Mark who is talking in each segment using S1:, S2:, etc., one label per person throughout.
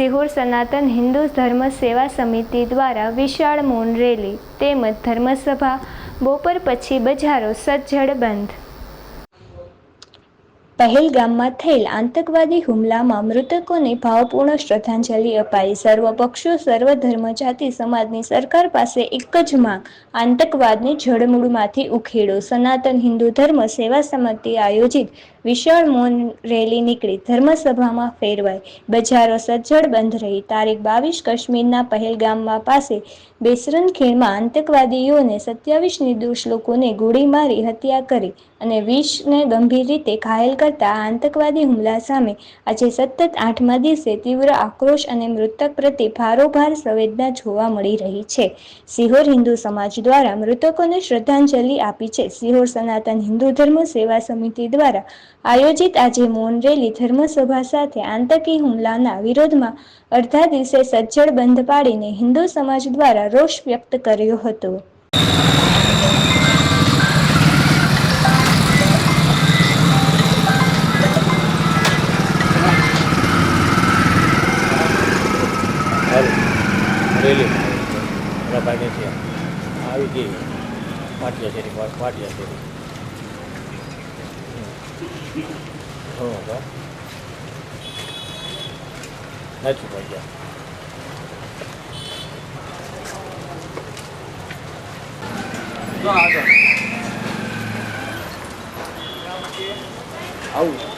S1: સિહોર સનાતન હિન્દુ ધર્મ સેવા સમિતિ દ્વારા વિશાળ મૌન રેલી તેમજ ધર્મસભા, બપોર પછી બજારો સજ્જડ બંધ. પહેલગામમાં થયેલ આતંકવાદી હુમલામાં મૃતકોને ભાવપૂર્ણ શ્રદ્ધાંજલિ અપાઈ. સર્વ પક્ષો, સર્વ ધર્મ જાતિ સમાજની સરકાર પાસે એક જ માંગ, આતંકવાદને જળમૂળમાંથી ઉખેડો. સનાતન હિન્દુ ધર્મ સેવા સમિતિ આયોજિત વિશાળ મૌન રેલી નીકળી. ધર્મસભામાં ફેરવાઈ. બજારો સજ્જડ બંધ રહી. તારીખ બાવીસ કાશ્મીરના પહેલગામમાં પાસે બેસરન ખીણમાં આતંકવાદીઓને સત્યાવીસ નિર્દોષ લોકોને ગોળી મારી હત્યા કરી અને વીસને ગંભીર રીતે ઘાયલ કરતા આતંકવાદી હુમલા સામે આજે સતત આઠમા દિવસે તીવ્ર આક્રોશ અને મૃતક પ્રત્યે ભારોભાર સંવેદના જોવા મળી રહી છે. સિહોર હિન્દુ સમાજ દ્વારા મૃતકોને શ્રદ્ધાંજલિ આપી છે. સિહોર સનાતન હિન્દુ ધર્મ સેવા સમિતિ દ્વારા આયોજિત આજે મૌન રેલી ધર્મસભા સાથે આતંકી હુમલાના વિરોધમાં અડધા દિવસે સજ્જડ બંધ પાડીને હિન્દુ સમાજ દ્વારા રોષ વ્યક્ત કર્યો હતો.
S2: પાટિયા શેરી પાટિયા શેરી હમ તો નથી પહોંચ્યા આવું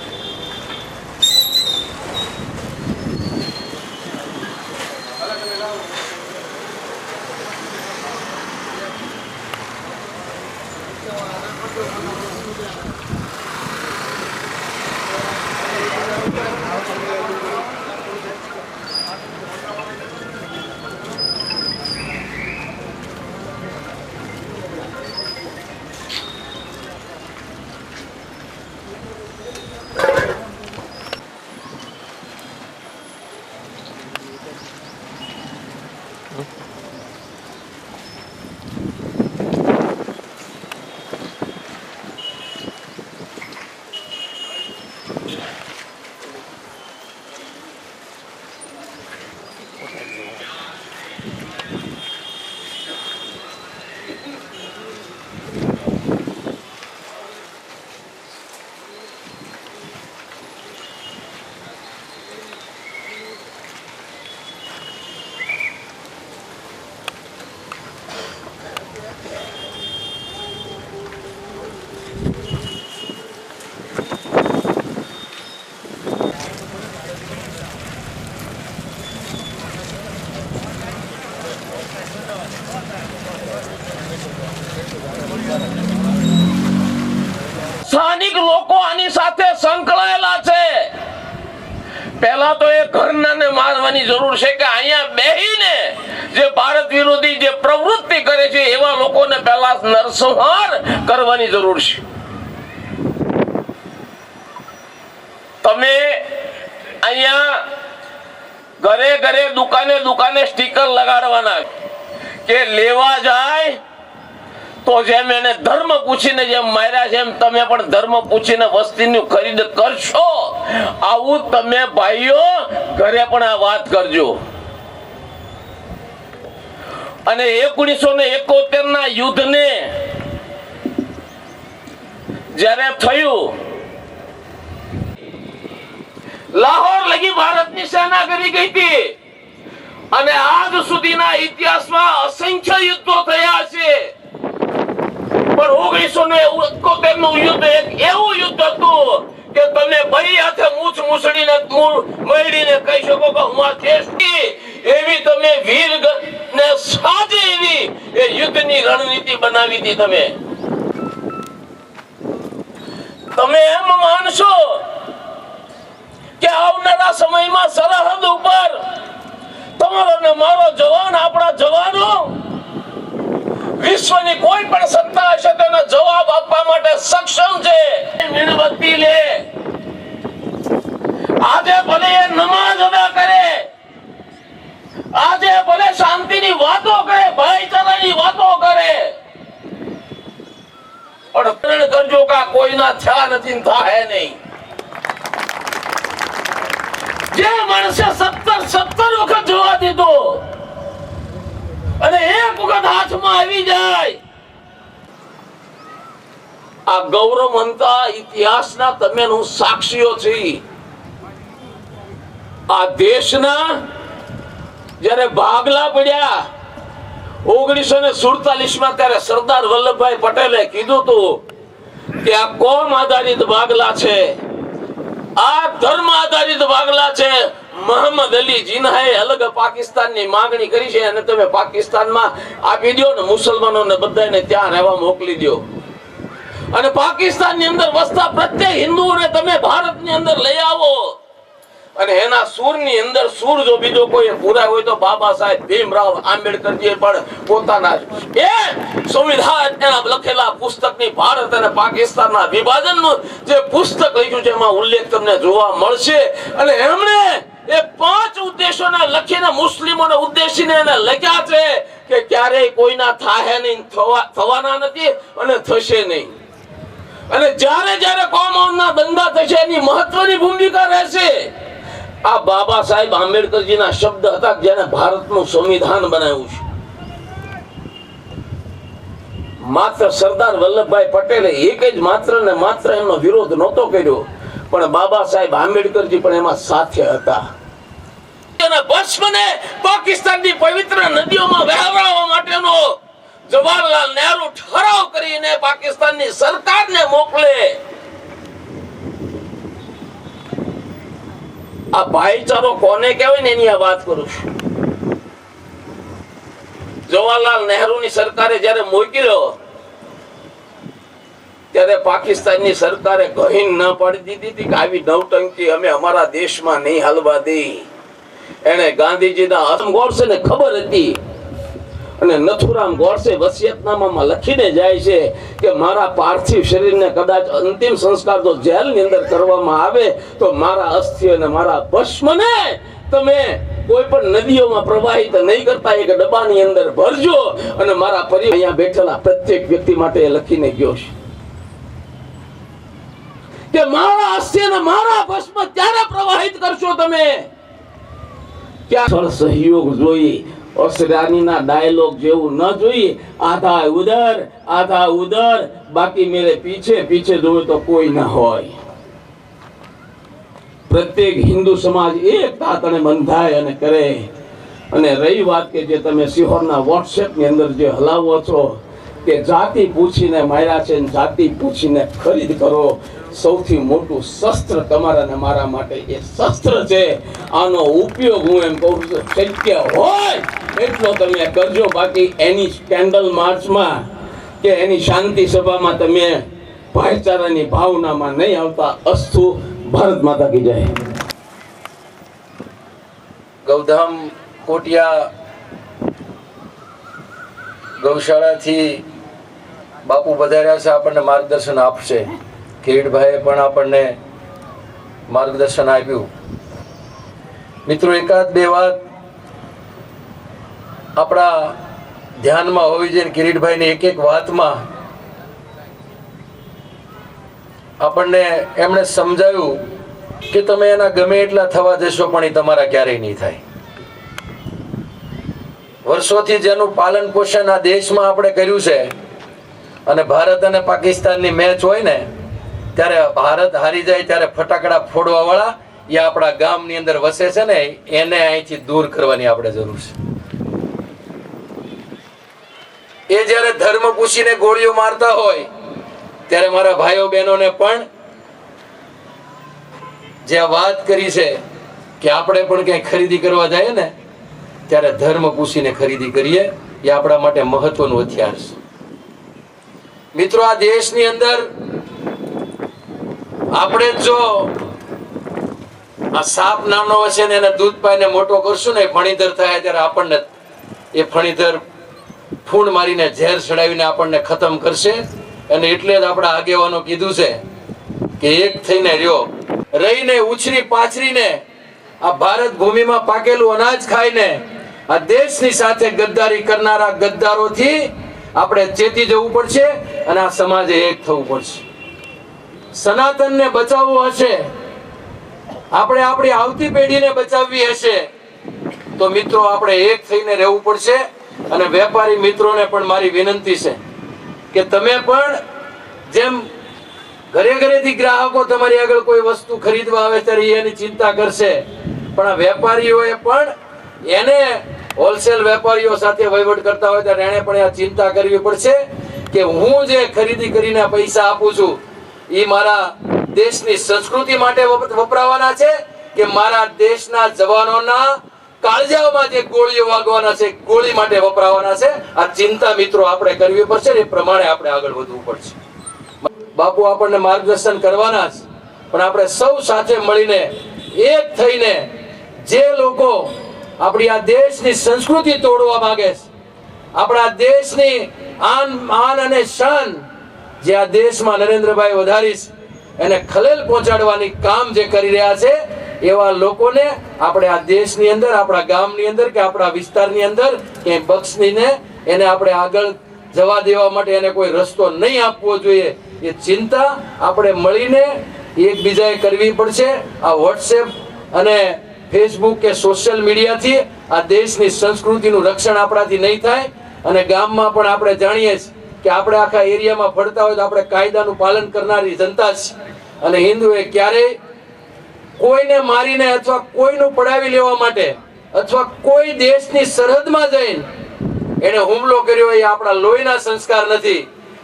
S3: સ્થાનિક લોકો આની સાથે સંકળાયેલા છે. પહેલા તો એ ઘરનાને મારવાની જરૂર છે કે અહીંયા બેહીને જે ભારત વિરોધી જે પ્રવૃત્તિ કરે છે એવા લોકોને પહેલા નરસંહાર કરવાની જરૂર છે. તમે અહીંયા ઘરે ઘરે દુકાને દુકાને સ્ટીકર લગાડવાના કે લેવા જાય તો જેમ એને ધર્મ પૂછીને જેમ માર્યા છે, એમ તમે પણ ધર્મ પૂછીને વસ્તીની ખરીદ કરશો. આવું તમે ભાઈઓ ઘરે પણ આ વાત કરજો. અને ઓગણીસો ને એકોતેર ના યુદ્ધ ને જ્યારે થયું, લાહોર લગી ભારતની સેના કરી ગઈ હતી. અને આજ સુધીના ઇતિહાસમાં અસંખ્ય યુદ્ધો થયા છે. પણ ઓગણીસો ને એકોતેરનું યુદ્ધ એક એવું યુદ્ધ હતું કે તમે ભાઈ હાથે મૂછ મૂછડીને મૂળ મળી કહી શકો કે હું આ દેશની એવી તમે વીર ને સાજી એવી એ યુદ્ધની રણનીતિ બનાવી હતી તમે. તમે એમ માનશો કે આવનારા સમયમાં સરહદ ઉપર તમારો ને મારો જવાન, આપણા જવાનો વિશ્વની કોઈ પણ સત્તા હશે તેનો જવાબ આપવા માટે સક્ષમ છે. મીણબત્તી લે. આજે ભલે એ નમાઝ અદા કરે, આજે ભલે શાંતિની વાતો કરે, ભાઈચારાની વાતો કરે, પણ પ્રણ કરજો કે કોઈના થયા નથી થાય નહીં. જે માણસે સત્તર સત્તર નજરમાં આવી જાય. આ ગૌરવવંતા ઇતિહાસના તમે હું સાક્ષીઓ છી. આ દેશના જ્યારે ભાગલા પડ્યા, ઓગણીસો ને સુડતાલીસમાં ત્યારે સરદાર વલ્લભભાઈ પટેલે કીધું હતું કે આ કોમ આધારિત ભાગલા છે? આ ધર્મ આધારિત ભાગલા છે? મોહમ્મદ અલી જિન્હાએ અલગ પાકિસ્તાનની માંગણી કરી છે અને તમે પાકિસ્તાનમાં આપી દો ને મુસલમાનોને બધાને ત્યાં રહેવા મોકલી દો અને પાકિસ્તાનની અંદર વસતા પ્રત્યેક હિન્દુઓને તમે ભારતની અંદર લઈ આવો. અને એના સૂરની અંદર સૂર જો બીજો કોઈ પૂરા હોય તો બાબા સાહેબ ભીમરાવ આંબેડકરજીએ પણ પોતાના એ સંવિધાન એના લખેલા પુસ્તકની ભારત અને પાકિસ્તાનના વિભાજનનું જે પુસ્તક લખ્યું છે, એમાં ઉલ્લેખ તમને જોવા મળશે. અને એમણે એ પાંચ ઉદ્દેશોને લખીને મુસ્લિમોને ઉદ્દેશીને એને લખ્યા છે કે ક્યારેય કોઈના થાહે નહીં, થવા, થવાના નથી અને થશે નહીં. અને જ્યારે જ્યારે કોમોના દંગા થશે, એની મહત્વની ભૂમિકા રહેશે. આ બાબા સાહેબ આંબેડકરજીના શબ્દ હતા જેને ભારતનું સંવિધાન બનાવ્યું છે. માત્ર સરદાર વલ્લભભાઈ પટેલે એક જ માત્ર ને માત્ર એમનો વિરોધ નહોતો કર્યો, પણ બાબા સાહેબ આંબેડકરજી પણ એમાં સાથે હતા. ભસ્મને પાકિસ્તાનની પવિત્ર નદીઓમાં વહેવડાવવા માટેનો જવાહરલાલ નહેરુ ઠરાવ કરીને પાકિસ્તાનની સરકારને મોકલે. આ ભાઈચારો કોને કહેવાય ને એની આ વાત કરું છું. જવાહરલાલ નહેરુની સરકારે જ્યારે મોકલ્યો ત્યારે પાકિસ્તાનની સરકારે ગહીન ન પાડી દીધી હતી કે આવી નવટંકી અમે અમારા દેશમાં નહીં હાલવા દઈ. એને ગાંધીજીના અસમ ગોડસેને ખબર હતી અને નથુરામ ગોડસે વસિયતનામામાં લખીને જાય છે કે મારા પાર્થિવ શરીરને કદાચ અંતિમ સંસ્કાર જો જેલની અંદર કરવામાં આવે તો મારા અસ્થિ અને મારા ભસ્મને તમે કોઈ પણ નદીઓમાં પ્રવાહિત નહીં કરતા, એક ડબ્બાની અંદર ભરજો અને મારા પરિવાર અહીંયા બેઠેલા પ્રત્યેક વ્યક્તિ માટે લખીને ગયો છે. કે મારા અસ્થિ અને મારા ભસ્મ ત્યારે પ્રવાહિત કરશો તમે? ક્યાં સહયોગ જોઈએ? અસરાનીના ડાયલોગ જેવું ન જોઈએ. આધા ઉદર આધા ઉદર. બાકી મેરે પીછે પીછે જોવે તો કોઈ ના હોય. પ્રત્યેક હિન્દુ સમાજ એક તાતણે બંધાય અને કરે. અને રહી વાત કે જે તમે સિહોરના વોટ્સએપની અંદર જે હલાવો છો કે જાતિ પૂછીને માર્યા છે જાતિ પૂછીને ખરીદ કરો. સૌથી મોટું શસ્ત્ર તમારા ને મારા માટે એ શસ્ત્ર છે. આનો ઉપયોગ હું એમ કહું છું, શક્ય હોય એટલો તમે કરજો. બાકી એની કેન્ડલ માર્ચમાં કે એની શાંતિ સભામાં તમે ભાઈચારાની ભાવનામાં નહીં આવતા, અસ્તુ ભારત માતા કી જય.
S4: ગૌધામ કોટિયા ગૌશાળાથી બાપુ પધાર્યા છે, આપણને માર્ગદર્શન આપશે. કિરીટભાઈએ પણ આપણને માર્ગદર્શન આપ્યું. મિત્રો, એકાદ બે વાત આપણા ધ્યાનમાં હોવી જોઈએ કિરીટભાઈની એક એક વાતમાં. આપણને એમણે સમજાવ્યું કે તમે એના ગમે એટલા થવા દેશો, પણ એ તમારા ક્યારેય નહીં થાય. વર્ષોથી જેનું પાલન પોષણ આ દેશમાં આપણે કર્યું છે અને ભારત અને પાકિસ્તાનની મેચ હોય ને, ત્યારે ભારત હારી જાય ત્યારે ફટાકડા ફોડવા વાળા એ આપણા ગામની અંદર વસે છે ને, એને અહીંથી દૂર કરવાની આપણે જરૂર છે. એ જ્યારે ધર્મ પૂછીને ગોળીઓ મારતા હોય, ત્યારે મારા ભાઈઓ બહેનોને પણ જે વાત કરી છે કે આપણે પણ ક્યાંય ખરીદી કરવા જઈએ ને, ત્યારે ધર્મ પૂછીને ખરીદી કરીએ, એ આપણા માટે મહત્વનું હથિયાર છે. મિત્રો, આ દેશની અંદર આપણે જો આ સાપ નાનો હશે ને એને દૂધ પાઈને મોટો કરશું ને ફણીધર થાય ત્યારે આપણને એ ફણીધર ફૂણ મારીને ઝેર ચડાવીને આપણને ખતમ કરશે. અને એટલે જ આપણા આગેવાનો કીધું છે કે એક થઈને રહ્યો. રહીને, ઉછરી, પાછરીને, આ ભારત ભૂમિમાં પાકેલું અનાજ ખાઈને, આ દેશની સાથે ગદ્દારી કરનારા ગદ્દારોથી આપણે ચેતી જવું પડશે અને આ સમાજે એક થવું પડશે. સનાતનને બચાવવું હશે. આપણે આપણી આવતી પેઢીને બચાવવી હશે. તો મિત્રો, આપણે એક થઈને રહેવું પડશે અને વેપારી મિત્રોને પણ મારી વિનંતી છે કે તમે પણ જેમ ઘરે ઘરેથી ગ્રાહકો તમારી આગળ કોઈ વસ્તુ ખરીદવા આવે ત્યારે એની ચિંતા કરશે. પણ આ વેપારીઓએ પણ એને હોલસેલ વેપારીઓ સાથે વહીવટ કરતા હોય ત્યારે એને પણ આ ચિંતા કરવી પડશે કે હું જે ખરીદી કરીને પૈસા આપું છું, એ મારા દેશની સંસ્કૃતિ માટે વપરાવાના છે કે મારા દેશના જવાનોના કાળજાઓમાં જે ગોળીઓ વાગવાના છે, ગોળી માટે વપરાવાના છે? આ ચિંતા મિત્રો આપણે કરવી પડશે એ પ્રમાણે આપણે આગળ વધવું પડશે. બાપુ આપણને માર્ગદર્શન કરવાના જ, પણ આપણે સૌ સાથે મળીને, એક થઈને જે લોકો આપણી આ દેશની સંસ્કૃતિ તોડવા માંગે છે. આપણા દેશની આન આન અને શાન જે આ દેશમાં નરેન્દ્રભાઈ વધારીશ એને ખલેલ પહોંચાડવાની કામ જે કરી રહ્યા છે, એવા લોકોને આપણે આ દેશની અંદર, આપણા ગામની અંદર કે આપણા વિસ્તારની અંદર ક્યાંય બક્ષનીને એને આપણે આગળ જવા દેવા માટે એને કોઈ રસ્તો નહીં આપવો જોઈએ. એ ચિંતા આપણે મળીને એકબીજાએ કરવી પડશે. આ વોટ્સએપ અને ફેસબુક કે સોશિયલ મીડિયાથી આ દેશની સંસ્કૃતિનું રક્ષણ આપણાથી નહીં થાય. અને ગામમાં પણ આપણે જાણીએ છીએ કે આપણે આખા એરિયામાં ફરતા હોય તો આપણે કાયદાનું પાલન કરનારી જનતા છે અને હિન્દુએ ક્યારેય કોઈને મારીને અથવા કોઈનું પડાવી લેવા માટે અથવા કોઈ દેશની સરહદમાં જઈને એને હુમલો કર્યો એ આપણા લોહીના સંસ્કાર નથી.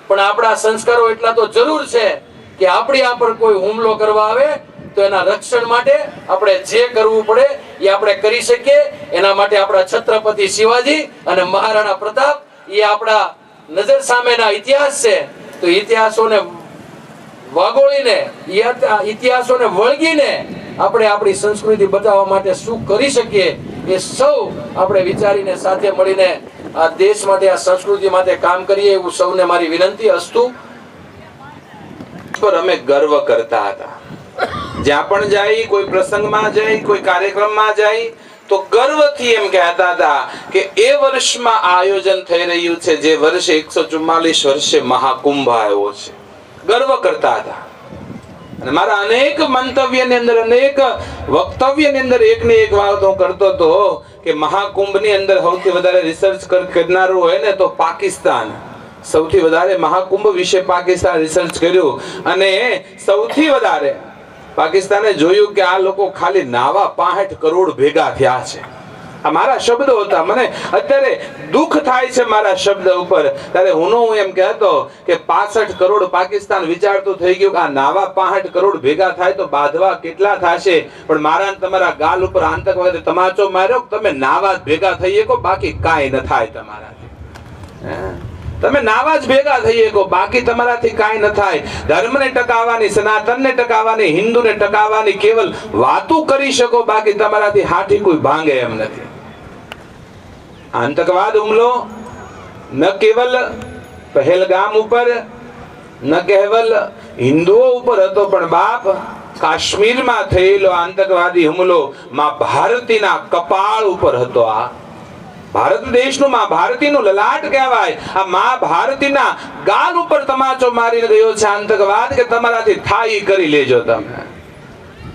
S4: પણ આપણા સંસ્કારો એટલા તો જરૂર છે કે આપણી આ પર કોઈ હુમલો કરવા આવે તો એના રક્ષણ માટે આપણે જે કરવું પડે એ આપણે કરી શકીએ. એના માટે આપણા છત્રપતિ શિવાજી અને મહારાણા પ્રતાપ, એ આપણા નજર સામેના ઇતિહાસ છે. તો ઇતિહાસોને વાગોળીને ઇતિહાસોને વળગીને આપણે આપણી સંસ્કૃતિ બચાવવા માટે શું કરી શકીએ એ સૌ આપણે વિચારીને સાથે મળીને આ દેશ માટે, આ સંસ્કૃતિ માટે કામ કરીએ એવું સૌને મારી વિનંતી. અસ્તુ.
S5: પર અમે ગર્વ કરતા હતા. જ્યાં પણ જાય, કોઈ પ્રસંગમાં જાય, કોઈ કાર્યક્રમમાં જાય, તો ગર્વથી એમ કહેતા હતા કે એ વર્ષમાં આયોજન થઈ રહ્યું છે, જે વર્ષે એકસો ચુમ્માલીસ વર્ષે મહાકુંભ આવ્યો છે. ગર્વ કરતા હતા. અને મારા અનેક મંતવ્યની અંદર, અનેક વક્તવ્યની અંદર એક ને એક વાત હું કરતો હતો કે મહાકુંભની અંદર સૌથી વધારે રિસર્ચ કરનારું હોય ને તો પાકિસ્તાન. સૌથી વધારે મહાકુંભ વિશે પાકિસ્તાન રિસર્ચ કર્યું. અને સૌથી વધારે પાકિસ્તાને જોયું કે આ લોકો ખાલી નાવા પાસઠ કરોડ ભેગા થયા છે. આ મારા શબ્દો હતા. મને અત્યારે દુઃખ થાય છે મારા શબ્દ ઉપર. ત્યારે હું હું એમ કહેતો કે પાસઠ કરોડ પાકિસ્તાન વિચારતું થઈ ગયું કે આ નાવા પાસઠ કરોડ ભેગા થાય તો બાંધવા કેટલા થશે? પણ મારા તમારા ગાલ ઉપર આતંકવાદી તમાચો માર્યો તમે નાવા ભેગા થઈ શકો? બાકી કાંઈ ન થાય તમારાથી? તમે નાવા જ ભેગા થઈ શકો બાકી તમારાથી કાંઈ ન થાય. ધર્મને ટકાવવાની, સનાતનને ટકાવવાની, હિન્દુને ટકાવવાની, કેવલ વાતો કરી શકો, બાકી તમારાથી હાથી કોઈ ભાંગે એમ નથી. આતંકવાદ હુમલો ન કેવલ પહેલગામ ઉપર, ન કેવલ હિન્દુઓ ઉપર હતો, પણ બાપ, કાશ્મીરમાં થયેલો આતંકવાદી હુમલો માં ભારતીના કપાળ ઉપર હતો આ. ભારત દેશનું માં ભારતીનું લલાટ કહેવાય. આ માં ભારતીના ગાલ ઉપર તમાચો મારી ગયો છે. આતંકવાદ કે તમારાથી થાય કરી લેજો તમે.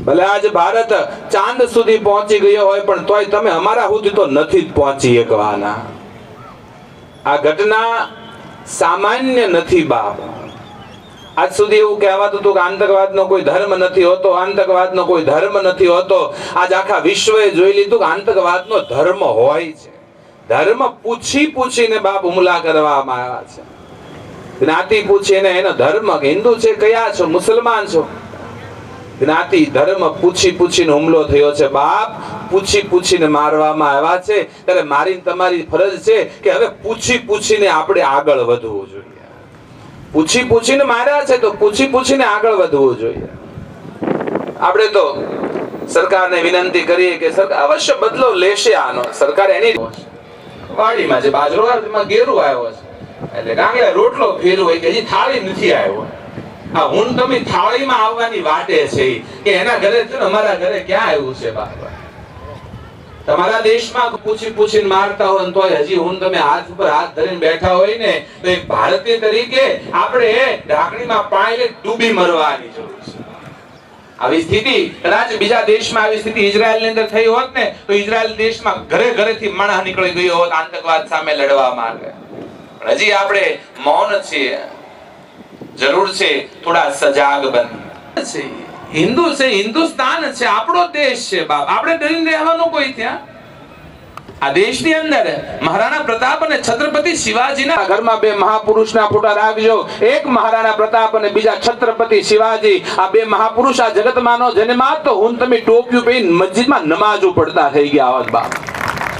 S5: ભલે આજ ભારત ચાંદ સુધી પહોંચી ગયો હોય, પણ તોય તમે અમારા સુધી તો નથી જ પહોંચી એકવાના આ ઘટના સામાન્ય નથી બાપ. આજ સુધી એવું કહેવાતું હતું કે આતંકવાદનો કોઈ ધર્મ નથી હોતો, આતંકવાદનો કોઈ ધર્મ નથી હોતો. આજ આખા વિશ્વએ જોઈ લીધું કે આતંકવાદનો ધર્મ હોય છે. ધર્મ પૂછી પૂછીને બાપ હુમલા કરવામાં આવ્યા છે. જ્ઞાતિ પૂછીને એનો ધર્મ હિન્દુ છે, કયા છો, મુસલમાન છો? જ્ઞાતિ, ધર્મ પૂછી પૂછીને હુમલો થયો છે. બાપ પૂછી પૂછીને મારવામાં આવ્યા છે. ત્યારે મારી તમારી ફરજ છે કે હવે પૂછી પૂછીને આપણે આગળ વધવું જોઈએ. પૂછી પૂછીને માર્યા છે તો પૂછી પૂછીને આગળ વધવું જોઈએ. આપણે તો સરકારને વિનંતી કરીએ કે સરકાર અવશ્ય બદલો લેશે આનો. સરકાર એની વાડીમાં છે બાજરો ગેરું આવ્યો છે. એટલે ગાંગડા રોટલો ફેરવો કે હજી થાળી નથી આવ્યો. આ હું તમે થાળીમાં આવવાની વાટે છે કે એના ઘરે અમારા ઘરે ક્યાં આવ્યું છે બાપા? તમારા દેશમાં પૂછી પૂછીને મારતા હોય તો હજી હું તમે હાથ ઉપર હાથ ધરીને બેઠા હોય ને તો એક ભારતીય તરીકે આપણે ઢાંકણીમાં પાણી ડૂબી મરવાની જરૂર છે. આવી સ્થિતિ કદાચ બીજા દેશમાં આવી સ્થિતિ ઇઝરાયલની અંદર થઈ હોત ને, તો ઇઝરાયલ દેશમાં ઘરે ઘરેથી માણસ નીકળી ગયો હોત, આતંકવાદ સામે લડવા માટે હજી આપણે મૌન છીએ. જરૂર છે થોડા સજાગ બન છે. હિન્દુ છે, હિન્દુસ્તાન છે, આપણો દેશ છે બાપ. આપણે ડરીને રહેવાનું કોઈ ત્યાં? આ દેશની અંદર મહારાણા પ્રતાપ અને છત્રપતિ શિવાજીના ઘરમાં બે મહાપુરુષના ફોટા રાખજો. એક મહારાણા પ્રતાપ અને બીજા છત્રપતિ શિવાજી. આ બે મહાપુરુષ આ જગતમાંનો જન્માત તો હું તમે ટોપિયું પહેરી મસ્જિદમાં નમાજો પડતા થઈ ગયા હોત બાપ.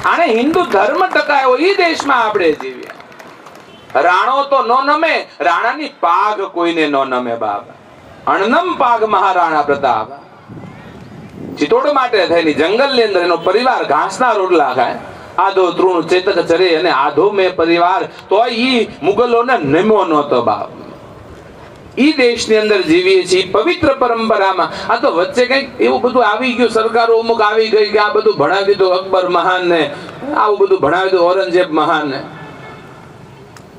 S5: આને હિન્દુ ધર્મ ટકાયો એ દેશમાં આપણે જીવ્યા રાણો તો નો નમે, રાણાની પાઘ કોઈને નો નમે બાપ. અણનમ પાઘ મહારાણા પ્રતાપ. ચિત્તોડ માટે થઈને જંગલની અંદર એનો પરિવાર ઘાસના રોટલા ખાય. આધો તૃણ ચેતક ચરે અને આધો મેં પરિવાર. તો ઈ મુગલોને નમ્યો નહોતો બાપ. ઈ દેશની અંદર જીવીએ છીએ, પવિત્ર પરંપરામાં. આ તો વચ્ચે કંઈક એવું બધું આવી ગયું, સરકારો અમુક આવી ગઈ કે આ બધું ભણાવી દીધું અકબર મહાન ને આવું બધું ભણાવી દીધું ઔરંગઝેબ મહાન ને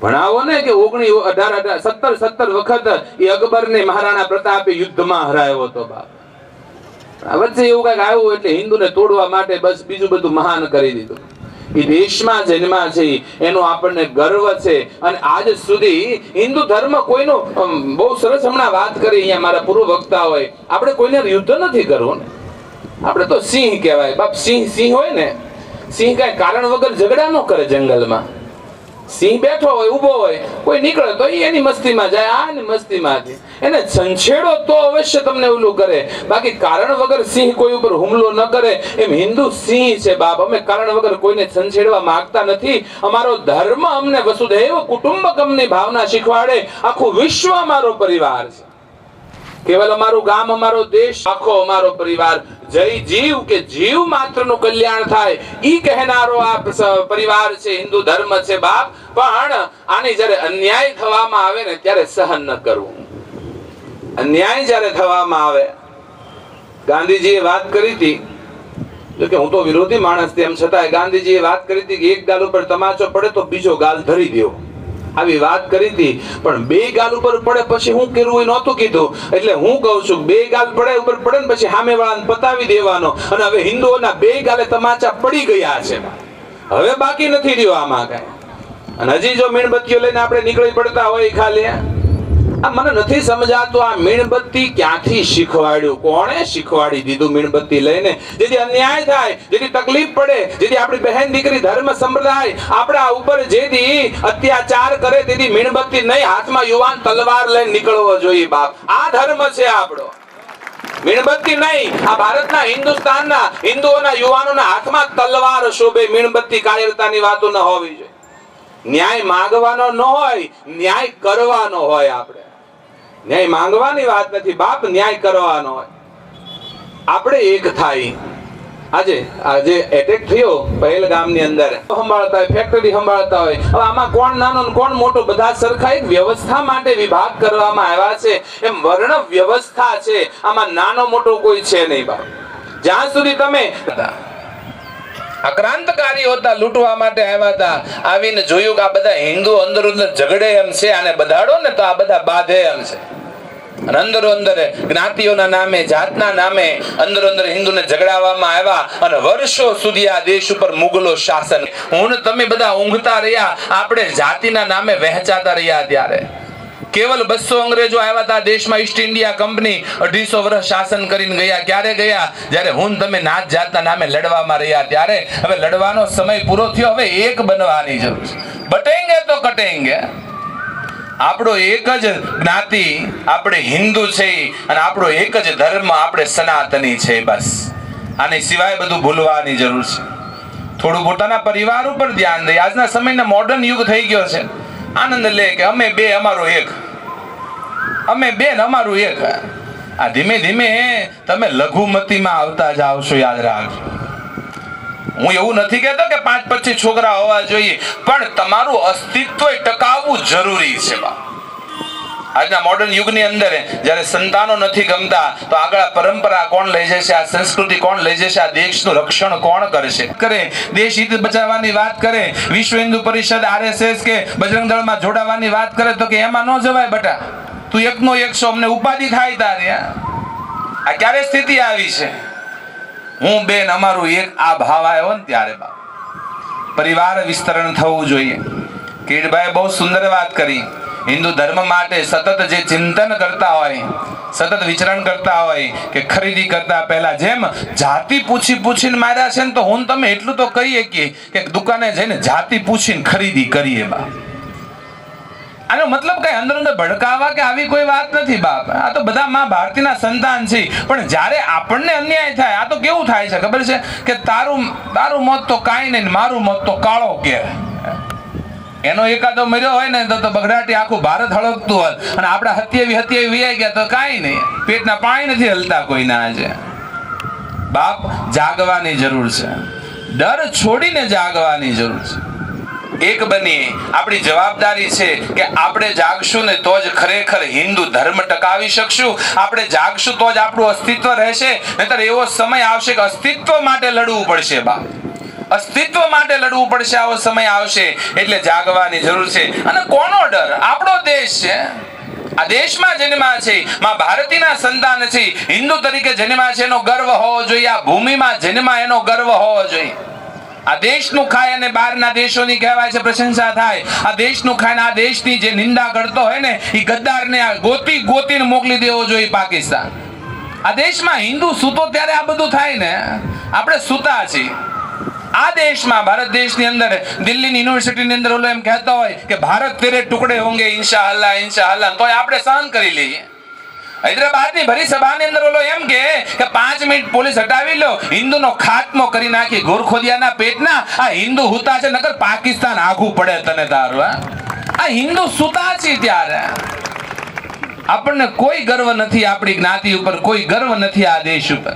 S5: ભણાવો ને કે ઓગણી અઢાર અઢાર સત્તર સત્તર વખત એ અકબર ને મહારાણા પ્રતાપે યુદ્ધમાં હરાયો હતો બાપ. વચ્ચે એવું કંઈક આવ્યું એટલે હિન્દુને તોડવા માટે બસ બીજું બધું મહાન કરી દીધું. એ જન્મા છે, એનો આપણને ગર્વ છે. અને આજ સુધી હિન્દુ ધર્મ કોઈનો બહુ સરસ હમણાં વાત કરી અહીંયા મારા પૂર્વ વક્તા હોય આપણે કોઈને યુદ્ધ નથી કરવું ને. આપણે તો સિંહ કહેવાય. બાપ સિંહ સિંહ હોય ને. સિંહ કઈ કારણ વગર ઝઘડા ન કરે જંગલમાં. સિંહ બેઠો હોય ઊભો હોય, કોઈ નીકળે તો એની મસ્તીમાં જાય, આ મસ્તીમાંથી. એને છંછેડો તો અવશ્ય તમને ઓલું કરે. બાકી કારણ વગર સિંહ કોઈ ઉપર હુમલો ન કરે, એમ હિન્દુ સિંહ છે બાપ. અમે કારણ વગર કોઈને છંછેડવા માંગતા નથી. અમારો ધર્મ અમને વસુધૈવ કુટુંબકમની ભાવના શીખવાડે. આખું વિશ્વ અમારો પરિવાર છે. કેવલ અમારું ગામ, અમારો દેશ, આખો અમારો પરિવાર. જય જીવ કે જીવ માત્રનું કલ્યાણ થાય. ઈ કહેનારો આ પરિવાર છે, હિન્દુ ધર્મ છે બાપ. પણ આની જ્યારે અન્યાય થવામાં આવે ને, ત્યારે સહન ન કરવું. અન્યાય જ્યારે થવામાં આવે, ગાંધીજીએ વાત કરી હતી. જોકે હું તો વિરોધી માણસ તેમ છતાંય ગાંધીજીએ વાત કરી હતી કે એક ગાલ ઉપર તમાચો પડે તો બીજો ગાલ ધરી દેવો આવી વાત કરી હતી. પણ બે ગાલ ઉપર પડે પછી હું કેરું એ નહોતું કીધું. એટલે હું કહું છું, બે ગાલ પડે ઉપર પડે ને પછી સામે વાળાને પતાવી દેવાનો. અને હવે હિન્દુઓના બે ગાલે તમાચા પડી ગયા છે. હવે બાકી નથી રહ્યો આમાં કઈ. અને હજી જો મીણબત્તીઓ લઈને આપણે નીકળી પડતા હોય ખાલી મને નથી સમજાતું, આ મીણબત્તી ક્યાંથી શીખવાડ્યું? કોણે શીખવાડી દીધું મીણબત્તી લઈને? જેથી અન્યાય થાય, જેથી તકલીફ પડે, જેથી આપણી બહેન દીકરી ધર્મ સંપ્રદાય આપણા ઉપર જેથી અત્યાચાર કરે, તેથી મીણબત્તી નહીં, હાથમાં યુવાન તલવાર લઈને નીકળવો જોઈએ બાપ. આ ધર્મ છે આપણો. મીણબત્તી નહીં, આ ભારતના, હિન્દુસ્તાનના, હિન્દુઓના યુવાનોના હાથમાં તલવાર શોભે મીણબત્તી કાર્યરતાની વાતો ન હોવી જોઈએ. ન્યાય માગવાનો ન હોય, ન્યાય કરવાનો હોય આપણે. ન્યાય માંગવાની વાત નથી. બાપ ન્યાય કરવાનો આપણે એક થાય. આજે આજે એટેક થયો પહેલગામની અંદર. સંભાળતા હોય ફેક્ટરી સંભાળતા હોય. હવે આમાં કોણ નાનો કોણ મોટો? બધા સરખા એક વ્યવસ્થા માટે વિભાગ કરવામાં આવ્યા છે. એમ વર્ણ વ્યવસ્થા છે. આમાં નાનો મોટો કોઈ છે નહીં બાપ. જ્યાં સુધી તમે આક્રાંતકારી હતા, લૂંટવા માટે આવ્યા હતા. આવીને જોયું કે આ બધા હિન્દુ અંદર અંદર ઝઘડે એમ છે, આને બધાડો ને તો આ બધા બાધે એમ છે. અને અંદર અંદર જ્ઞાતિઓના નામે, જાતના નામે અંદર અંદર હિન્દુને ઝઘડાવવામાં આવ્યા અને વર્ષો સુધી આ દેશ ઉપર મુગલો શાસન. હું તમે બધા ઊંઘતા રહ્યા, આપણે જાતિના નામે વહેંચાતા રહ્યા ત્યારે. કેવલ બસો અંગ્રેજો આવ્યા હતા દેશમાં ઈસ્ટ ઇન્ડિયા કંપની અઢીસો વર્ષ શાસન કરીને ગયા. ક્યારે ગયા? જ્યારે હું તમે નાત જાતના નામે લડવામાં રહ્યા ત્યારે. હવે લડવાનો સમય પૂરો થયો. હવે એક બનવાની જરૂર છે. બટેંગે તો કટેંગે. આપણો એક જ જ્ઞાતિ આપણે હિન્દુ છે અને આપણો એક જ ધર્મ આપણે સનાતની છે બસ. આની સિવાય બધું ભૂલવાની જરૂર છે. થોડું પોતાના પરિવાર ઉપર ધ્યાન દઈએ આજના સમયના મોડર્ન યુગ થઈ ગયો છે. આનંદ લે કે અમે બે, અમારો એક. અમે બે ને અમારું એક. આ ધીમે ધીમે તમે લઘુમતીમાં આવતા જાઓ છો, યાદ રાખજો. હું એવું નથી કહેતો કે પાંચ પચીસ છોકરા હોવા જોઈએ, પણ તમારું અસ્તિત્વ ટકાવવું જરૂરી છે બા આજના મોડર્ન યુગની અંદર જ્યારે સંતાનો નથી ગમતા, તો આગળ પરંપરા કોણ લઈ જશે, આ સંસ્કૃતિ કોણ લઈ જશે, આ દેશનું રક્ષણ કોણ કરશે? કરે, દેશ હિત બચાવવાની વાત કરે, વિશ્વ હિન્દુ પરિષદ, આરએસએસ કે બજરંગ દળમાં જોડાવાની વાત કરે તો કે એમાં ન જવાય બટા, તું એકનો એકસો અમને ઉપાધિ થાય તારે? આ ક્યારે સ્થિતિ આવી છે? હું બેન અમારું એક આ ભાવ આવ્યો ને ત્યારે બાપ. પરિવાર વિસ્તરણ થવું જોઈએ. કિરીટભાઈ બહુ સુંદર વાત કરી. હિન્દુ ધર્મ માટે સતત જે ચિંતન કરતા હોય, સતત વિચરણ કરતા હોય કે ખરીદી કરતા પહેલા જેમ જાતિ પૂછી પૂછીને માર્યા છે ને તો હું તમે એટલું તો કહીએ કે દુકાને જઈને જાતિ પૂછીને ખરીદી કરીએ બા આનો મતલબ કઈ અંદર અંદર ભડકાવા કે આવી કોઈ વાત નથી બાપ. આ તો બધા માં ભારતીના સંતાન છે. પણ જ્યારે આપણને અન્યાય થાય, આ તો કેવું થાય છે? ખબર છે? કે તારું તારું મત તો કાંઈ નહીં મારું મત તો કાળો કે એનો એકાદો મર્યો હોય ને તો બગડાટી આખું ભારત હળગતું હોત અને આપણા હત્યાવી હત્યાવી વિયાઈ ગયા તો કાંઈ નહીં. પેટના પાણી નથી હલતા કોઈના આજે. બાપ, જાગવાની જરૂર છે. ડર છોડીને જાગવાની જરૂર છે. એક બની, આપણી જવાબદારી છે કે આપણે જાગશું ને તો જ ખરેખર હિન્દુ ધર્મ ટકાવી શકશું. આપણે જાગશું તો જ આપણું અસ્તિત્વ રહેશે. નહીતર એવો સમય આવશે કે અસ્તિત્વ માટે લડવું પડશે બાપ. અસ્તિત્વ માટે લડવું પડશે, આવો સમય આવશે, એટલે જાગવાની જરૂર છે. અને કોનો ડર? આપણો દેશ છે. આ દેશમાં જન્મા છે. માં ભારતીના સંતાન છે. હિન્દુ તરીકે જન્મા છે, એનો ગર્વ હોવો જોઈએ. આ ભૂમિમાં જન્મા એનો ગર્વ હોવો જોઈએ. આ દેશનું ખાય અને બહારના દેશોની કહેવાય છે, પ્રશંસા થાય. આ દેશનું ખાય આ દેશની જે નિંદા કરતો હોય ને એ ગદ્દારને ગોતી ગોતીને મોકલી દેવો જોઈએ પાકિસ્તાન. આ દેશમાં હિન્દુ સૂતો ત્યારે આ બધું થાય ને. આપણે સૂતા છીએ. આ દેશમાં, ભારત દેશની અંદર, દિલ્હીની યુનિવર્સિટીની અંદર ઓલો એમ કહેતા હોય કે ભારત તેરે ટુકડે હોંગે ઇન્શા અલ્લાહ ઇન્શા અલ્લાહ તો આપણે સહન કરી લઈએ. હૈદરાબાદની ભરી સભાની અંદર ઓલો એમ કે પાંચ મિનિટ પોલીસ હટાવી લો, હિન્દુનો ખાત્મો કરી નાખી, ગોરખોદિયાના પેટના, આ હિન્દુ હુતા છે, નકર પાકિસ્તાન આઘું પડે તને તારું આ હિન્દુ સુતા છે ત્યારે. આપણને કોઈ ગર્વ નથી આપણી જ્ઞાતિ ઉપર, કોઈ ગર્વ નથી આ દેશ ઉપર.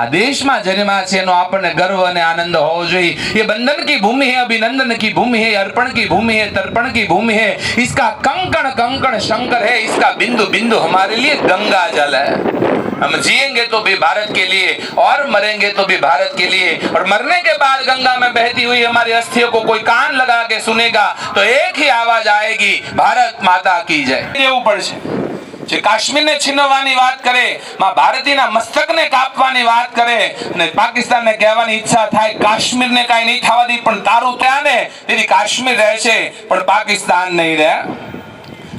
S5: આ દેશમાં જન્મા છે એનો આપણને ગર્વ અને આનંદ હોવો જોઈએ ये बंधन की भूमि है अभिनंदन की भूमि है अर्पण की भूमि है तर्पण की भूमि है इसका कंकण कंकण शंकर है इसका बिंदु बिंदु हमारे लिए गंगा जल है हम जिएंगे तो भी भारत के लिए और मरेंगे तो भी भारत के लिए और मरने के बाद गंगा में बहती हुई हमारी अस्थियों को कोई कान लगा के सुनेगा तो एक ही आवाज आएगी भारत माता की जय એવું પડશે જે કાશ્મીરને છીનવવાની વાત કરે માં ભારતીના મસ્તકને કાપવાની વાત કરે અને પાકિસ્તાનને કહેવાની ઈચ્છા થાય કાશ્મીરને કાંઈ નહીં થવા દી પણ તારું ત્યાં ને તેથી કાશ્મીર રહેશે પણ પાકિસ્તાન નહીં રહે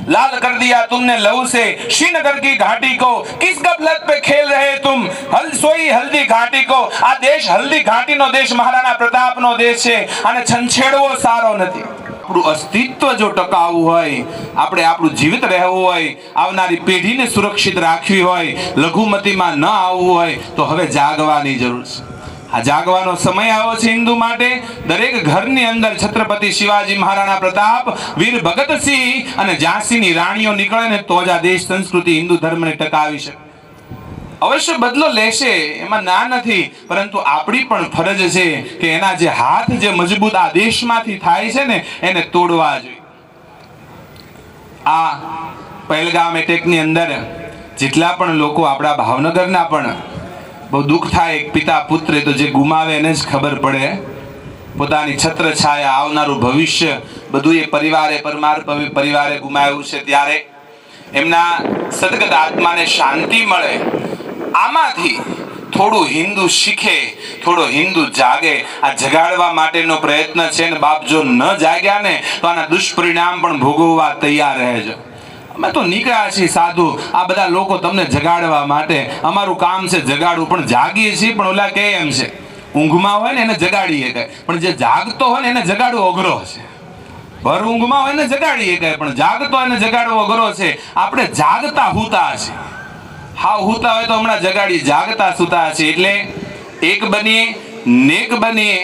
S5: लाल कर दिया तुमने लहू से श्रीनगर की घाटी को किस गफलत पे खेल रहे तुम हल सोई हल्दी घाटी को આ દેશ હલ્દી ઘાટીનો દેશ મહારાણા પ્રતાપનો દેશ છે અને છંછેડવો સારો નથી આપણું અસ્તિત્વ જો ટકાવવું હોય, આપણે આપણું જીવિત રહેવું હોય, આવનારી પેઢીને સુરક્ષિત રાખવી હોય, લઘુમતીમાં ન આવવું હોય, તો હવે જાગવાની જરૂર છે. આ જાગવાનો સમય આવ્યો છે હિન્દુ માટે. દરેક ઘરની અંદર છત્રપતિ શિવાજી મહારાણા પ્રતાપ, વીર ભગતસિંહ અને ઝાંસીની રાણીઓ નીકળે ને તો જ આ દેશ, સંસ્કૃતિ, હિન્દુ ધર્મને ટકાવી શકે. અવશ્ય બદલો લેશે, એમાં ના નથી, પરંતુ આપણી પણ ફરજ છે કે એના જે હાથ જે મજબૂત આ દેશમાંથી થાય છે ને, એને તોડવા જોઈએ. આ પહેલગામ એટેકની અંદર જેટલા પણ લોકો આપણા ભાવનગરના પણ બહુ દુઃખ થાય, એક પિતા પુત્રે તો જે ગુમાવે એને જ ખબર પડે. પોતાની છત્ર છાયા આવનારું ભવિષ્ય બધું એ પરિવારે પરમાર પરિવારે ગુમાવ્યું છે ત્યારે એમના સદગત આત્માને શાંતિ મળે. આમાંથી થોડું હિન્દુ શીખે, થોડો હિન્દુ જાગે. આ જગાડવા માટેનો પ્રયત્ન છે ને બાપ જો ન જાગ્યા ને, તો આના દુષ્પરિણામ પણ ભોગવવા તૈયાર રહેજો. અમે તો નીકળ્યા છીએ સાધુ. આ બધા લોકો તમને જગાડવા માટે. અમારું કામ છે જગાડવું, પણ જાગીએ છીએ, પણ ઓલા કે એમ છે, ઊંઘમાં હોય ને એને જગાડીએ કે પણ જે જાગતો હોય ને એને જગાડવો અઘરો છે ભર ઊંઘમાં હોય ને જગાડીએ કે પણ જાગતો એને જગાડવો અઘરો છે. આપણે જાગતા હુતા છે હા હુતા હોય તો હમણાં જગાડી જાગતા સુતા છે એટલે એક બનીએ નેક બનીએ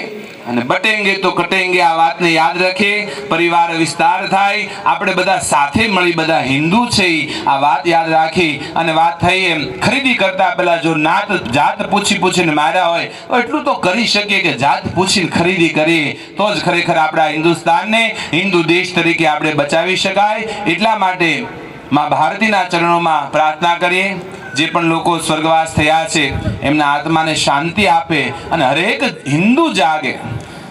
S5: અને બટેંગે તો કટેંગે, આ વાતને યાદ રાખીએ પરિવાર વિસ્તાર થાય, આપણે બધા સાથે મળી બધા હિન્દુ છે આ વાત યાદ રાખી અને વાત થઈ એમ, ખરીદી કરતા પહેલા જો નાત જાત પૂછી પૂછીને માર્યા હોય તો એટલું તો કરી શકીએ કે જાત પૂછીને ખરીદી કરીએ, તો જ ખરેખર આપણા હિન્દુસ્તાનને હિન્દુ દેશ તરીકે આપણે બચાવી શકાય, એટલા માટે માં ભારતીના ચરણોમાં પ્રાર્થના કરીએ. જે પણ લોકો સ્વર્ગવાસ થયા છે, એમના આત્માને શાંતિ આપે અને હરેક હિન્દુ જાગે.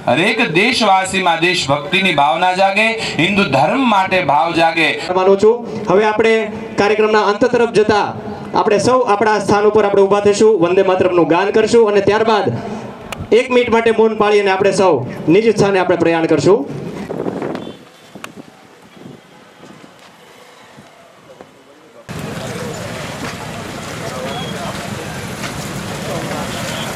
S5: હરેક દેશવાસીમાં દેશભક્તિની ભાવના જાગે, હિન્દુ ધર્મ માટે ભાવ જાગે.
S6: માનું છું, હવે આપણે કાર્યક્રમના અંત તરફ જતા આપણે સૌ આપણા સ્થાન ઉપર આપણે ઊભા થઈશું, વંદે માતરમનું ગાન કરશું અને ત્યારબાદ એક મિનિટ માટે મૌન પાળી અને આપણે સૌ નિજ સ્થાને આપણે પ્રયાણ કરશું.